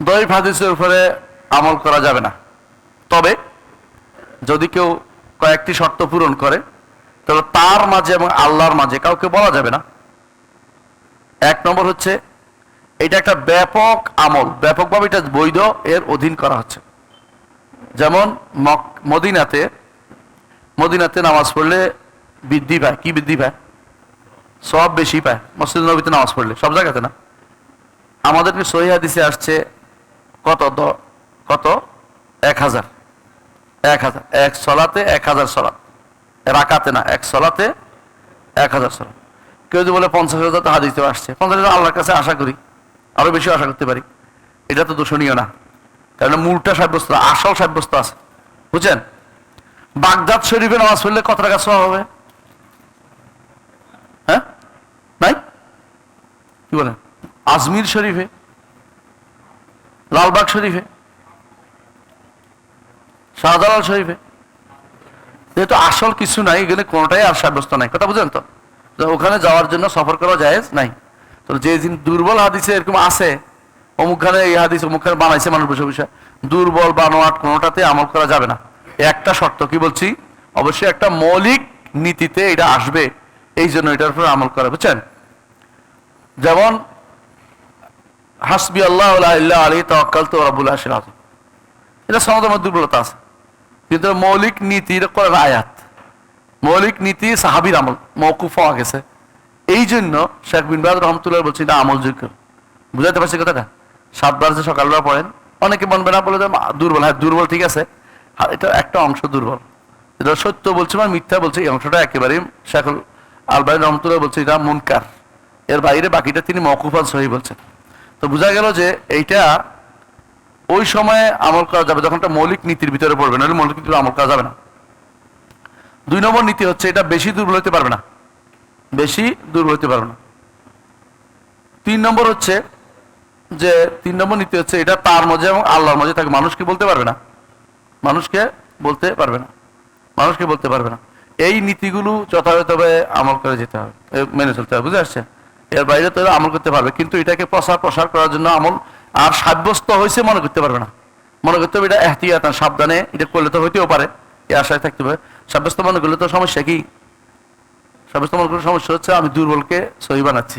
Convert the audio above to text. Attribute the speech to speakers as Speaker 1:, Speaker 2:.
Speaker 1: দৈব হাদিসের উপরে আমল করা যাবে না। তবে যদি কেউ কয়েকটি শর্ত পূরণ করে, তাহলে তার মাঝে এবং আল্লাহর মাঝে কাউকে বলা যাবে না। এক নম্বর হচ্ছে, এটা একটা ব্যাপক আমল, ব্যাপকভাবে এটা বৈধ, এর অধীন করা হচ্ছে। যেমন মদিনাতে মদিনাতে নামাজ পড়লে বৃদ্ধি পায়। কি বৃদ্ধি পায়? সব বেশি পায়। মসজিদ নবীতে নামাজ পড়লে, সব জায়গাতে না। আমাদেরকে সহি আসছে কত কত? এক হাজার। এক হাজার। এক সলাতে এক হাজার সলাত। রাকাতে না, এক সলাতে এক হাজার সলাত। কেউ যদি বলে পঞ্চাশ হাজার তো হাদিসে আসছে। পঞ্চাশ হাজার আল্লাহর কাছে আশা করি। আরও বেশি আশা করতে পারি। এটা তো দূষণীয় না। কারণ মূলটা সাব্যস্ত, আসল সাব্যস্ত আছে। বুঝছেন? বাগদাদ শরীফে নামাজ পড়লে কত টাকা সব হবে? হ্যাঁ? নাই? কি বলেন? আজমির শরীফে লালবাগ শরীফে, শাহজালাল শরীফে। যেহেতু আসল কিছু নাই, এখানে কোনোটাই আর সাব্যস্ত নাই। কথা বুঝেন তো? ওখানে যাওয়ার জন্য সফর করা যায় নাই। তো যে দিন দুর্বল হাদিসে এরকম আছে, অমুকখানে এই হাদিস, অমুকখানে বানাইছে মানুষ বসে বসে, দুর্বল, বানোয়াট কোনোটাতে আমল করা যাবে না। একটা শর্ত কি বলছি? অবশ্যই একটা মৌলিক নীতিতে এটা আসবে, এই জন্য এটার উপর আমল করা, বুঝছেন? যেমন হাসবি আল্লাহ ইল্লাহ আলী তকাল তো আশির আজম এটা সমাজের দুর্বলতা আছে। কিন্তু মৌলিক নীতির করেন আয়াত। মৌলিক নীতি সাহাবির আমল মৌকুফ হওয়া গেছে। এই জন্য শেখ বিন বাদ রহমতুল্লাহ বলছি এটা আমলযোগ্য বুঝাতে পারছি কথাটা? সাতবার যে সকালবেলা পড়েন, অনেকে মনবে না বলে দুর্বল। হ্যাঁ দুর্বল ঠিক আছে। আর এটা একটা অংশ দুর্বল। এটা সত্য বলছে বা মিথ্যা বলছি, এই অংশটা একেবারেই শেখুল আলবাই রহমতুল্লাহ বলছে, এটা মুনকার। এর বাইরে বাকিটা তিনি মকুফান সহি বলছেন। তো বোঝা গেল যে এইটা ওই সময়ে আমল করা যাবে, যখন একটা মৌলিক নীতির ভিতরে পড়বে, নাহলে মৌলিক নীতির আমল করা যাবে না। দুই নম্বর নীতি হচ্ছে, এটা বেশি দুর্বল হতে পারবে না। বেশি দুর্বল হতে পারবে না। তিন নম্বর হচ্ছে যে, তিন নম্বর নীতি হচ্ছে, এটা তার মধ্যে এবং আল্লাহর মধ্যে থাকে মানুষকে বলতে পারবে না। মানুষকে বলতে পারবে না। মানুষকে বলতে পারবে না। এই নীতিগুলো যথাযথভাবে আমল করে যেতে হবে মেনে চলতে হবে, বুঝে আসছে? এর বাইরে তো আমল করতে পারবে, কিন্তু এটাকে প্রসার প্রসার করার জন্য আমল আর সাব্যস্ত হয়েছে মনে করতে পারবে না। মনে করতে হবে এটা এহতিয়াত সাবধানে এটা করলে তো হইতেও পারে, এ আশায় থাকতে হবে। সাব্যস্ত মনে করলে তো সমস্যা কি? সাব্যস্ত মনে করলে সমস্যা হচ্ছে আমি দুর্বলকে সহি বানাচ্ছি।